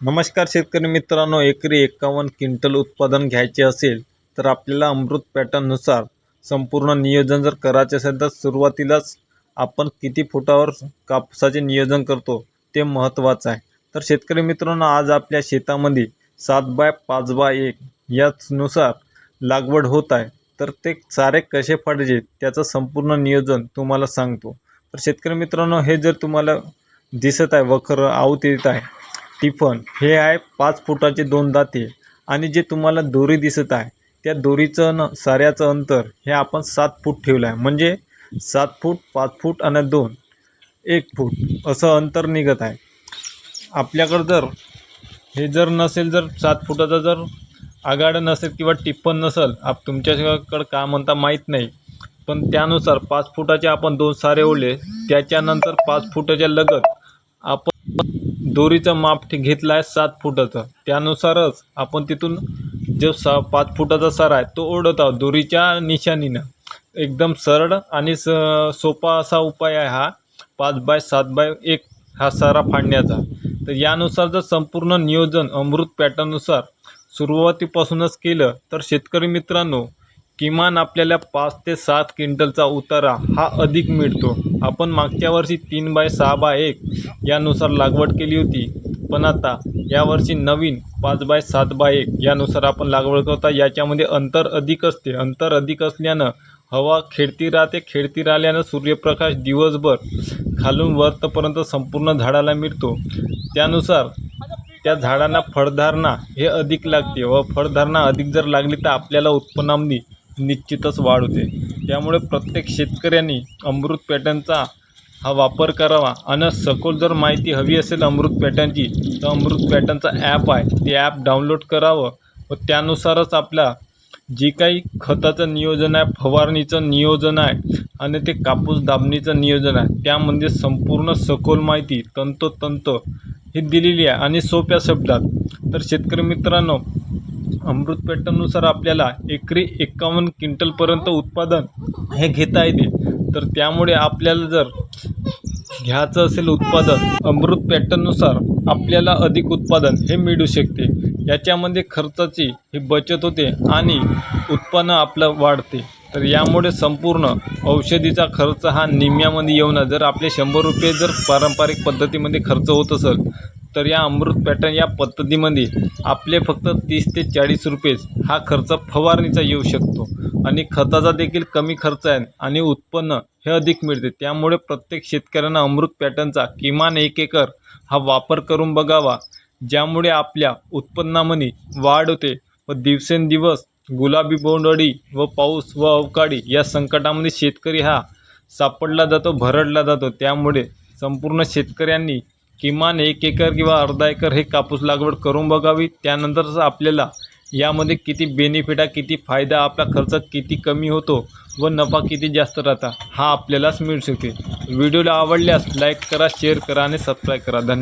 नमस्कार शेतकरी मित्रांनो एकरी एकावन्न क्विंटल उत्पादन घ्यायचे असेल तर आपल्याला अमृत पॅटर्ननुसार संपूर्ण नियोजन जर करायचे असेल तर सुरुवातीलाच आपण किती फुटावर कापसाचे नियोजन करतो ते महत्त्वाचं आहे. तर शेतकरी मित्रांनो आज आपल्या शेतामध्ये सात बाय पाच बाय एक याचनुसार लागवड होत आहे. तर ते सारे कसे पाहिजे त्याचं संपूर्ण नियोजन तुम्हाला सांगतो. तर शेतकरी मित्रांनो हे जर तुम्हाला दिसत आहे वखर आवत येत आहे टिफन हे आहे पाच फुटाचे दोन दाते. आणि जे तुम्हाला दोरी दिसत आहे त्या दोरीचं न साऱ्याचं अंतर हे आपण सात फूट ठेवलं आहे. म्हणजे सात फूट पाच फूट आणि दोन एक फूट असं अंतर निघत आहे. आपल्याकडं जर हे जर नसेल जर सात फुटाचा जर आगाडं नसेल किंवा टिप्पण नसेल आप तुमच्याकडं का म्हणता माहीत नाही. पण त्यानुसार पाच फुटाचे आपण दोन सारे ओढले त्याच्यानंतर पाच फुटाच्या लगत आपण दोरीचं माप घेतलं आहे सात फुटाचं. त्यानुसारच आपण तिथून जो सा पाच फुटाचा सारा आहे तो ओढत आहोत दोरीच्या निशाणीनं. एकदम सरळ आणि स सोपा असा उपाय आहे हा. पाच बाय सात बाय एक हा सारा फाडण्याचा. तर यानुसार जर संपूर्ण नियोजन अमृत पॅटर्ननुसार सुरुवातीपासूनच केलं तर शेतकरी मित्रांनो किमान आपल्याला पाच ते सात क्विंटलचा उतारा हा अधिक मिळतो. आपण मागच्या वर्षी तीन बाय सहा बाय एक यानुसार लागवड केली होती. पण आता यावर्षी नवीन पाच बाय सात बाय एक यानुसार आपण लागवड करता याच्यामध्ये अंतर अधिक असते. अंतर अधिक असल्यानं हवा खेळती राहते. खेळती राहिल्यानं सूर्यप्रकाश दिवसभर खालून वरतपर्यंत संपूर्ण झाडाला मिळतो. त्यानुसार त्या झाडांना फळधारणा हे अधिक लागते व फळधारणा अधिक जर लागली तर आपल्याला उत्पन्नामध्ये निश्चितच वाढ होते. त्यामुळे प्रत्येक शेतकऱ्यांनी अमृत पॅटर्नचा हा वापर करावा आणि सखोल जर माहिती हवी असेल अमृत पॅटर्नची तर अमृत पॅटर्नचा ॲप आहे. ते ॲप डाउनलोड करावं व त्यानुसारच आपला जे काही खताचं नियोजन आहे फवारणीचं नियोजन आहे आणि ते कापूस दाबणीचं नियोजन आहे त्यामध्ये संपूर्ण सखोल माहिती तंतोतंत ही दिलेली आहे आणि सोप्या शब्दात. तर शेतकरी मित्रांनो अमृत पॅटर्ननुसार आपल्याला एकरी एकावन्न क्विंटलपर्यंत उत्पादन हे घेता येते. तर त्यामुळे आपल्याला जर घ्यायचं असेल उत्पादन अमृत पॅटर्ननुसार आपल्याला अधिक उत्पादन हे मिळू शकते. याच्यामध्ये खर्चाची ही बचत होते आणि उत्पन्न आपलं वाढते. तर यामुळे संपूर्ण औषधीचा खर्च हा निम्म्यामध्ये येऊन जर आपले शंभर रुपये जर पारंपरिक पद्धतीमध्ये खर्च होत असेल तर या अमृत पॅटर्न या पद्धतीमध्ये आपले फक्त तीस ते चाळीस रुपयेच हा खर्च फवारणीचा येऊ शकतो. आणि खताचा देखील कमी खर्च आहे आणि उत्पन्न हे अधिक मिळते. त्यामुळे प्रत्येक शेतकऱ्यांना अमृत पॅटर्नचा किमान एक एकर हा वापर करून बघावा. ज्यामुळे आपल्या उत्पन्नामध्ये वाढ होते व दिवसेंदिवस गुलाबी बोंडअळी व पाऊस व अवकाळी या संकटामध्ये शेतकरी हा सापडला जातो भरडला जातो. त्यामुळे संपूर्ण शेतकऱ्यांनी किमान एक एकर किंवा अर्धा एकर हे कापूस लागवड करून बघावी. त्यानंतरच आपल्याला यामध्ये किती बेनिफिट आहे किती फायदा आपला खर्च किती कमी होतो व नफा किती जास्त राहता हा आपल्यालाच मिळू शकते व्हिडिओला आवडल्यास लाईक करा शेअर करा आणि सबस्क्राईब करा. धन्यवाद.